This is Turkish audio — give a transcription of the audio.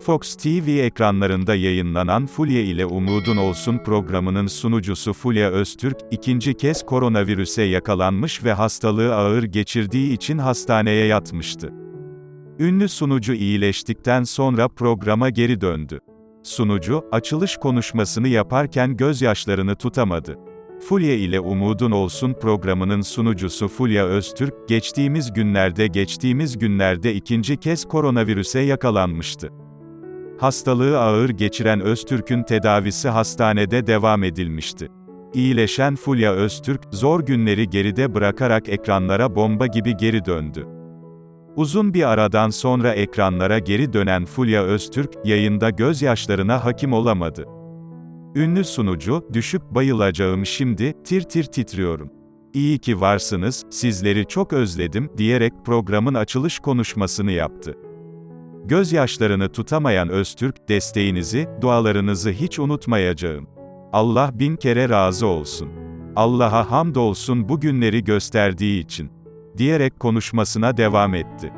Fox TV ekranlarında yayınlanan Fulya ile Umudun Olsun programının sunucusu Fulya Öztürk, ikinci kez koronavirüse yakalanmış ve hastalığı ağır geçirdiği için hastaneye yatmıştı. Ünlü sunucu iyileştikten sonra programa geri döndü. Sunucu, açılış konuşmasını yaparken gözyaşlarını tutamadı. Fulya ile Umudun Olsun programının sunucusu Fulya Öztürk, geçtiğimiz günlerde geçtiğimiz günlerde ikinci kez koronavirüse yakalanmıştı. Hastalığı ağır geçiren Öztürk'ün tedavisi hastanede devam edilmişti. İyileşen Fulya Öztürk, zor günleri geride bırakarak ekranlara bomba gibi geri döndü. Uzun bir aradan sonra ekranlara geri dönen Fulya Öztürk, yayında gözyaşlarına hakim olamadı. Ünlü sunucu, düşüp bayılacağım şimdi, tir tir titriyorum. İyi ki varsınız, sizleri çok özledim, diyerek programın açılış konuşmasını yaptı. Gözyaşlarını tutamayan Öztürk, desteğinizi, dualarınızı hiç unutmayacağım. Allah bin kere razı olsun. Allah'a hamdolsun bu günleri gösterdiği için. Diyerek konuşmasına devam etti.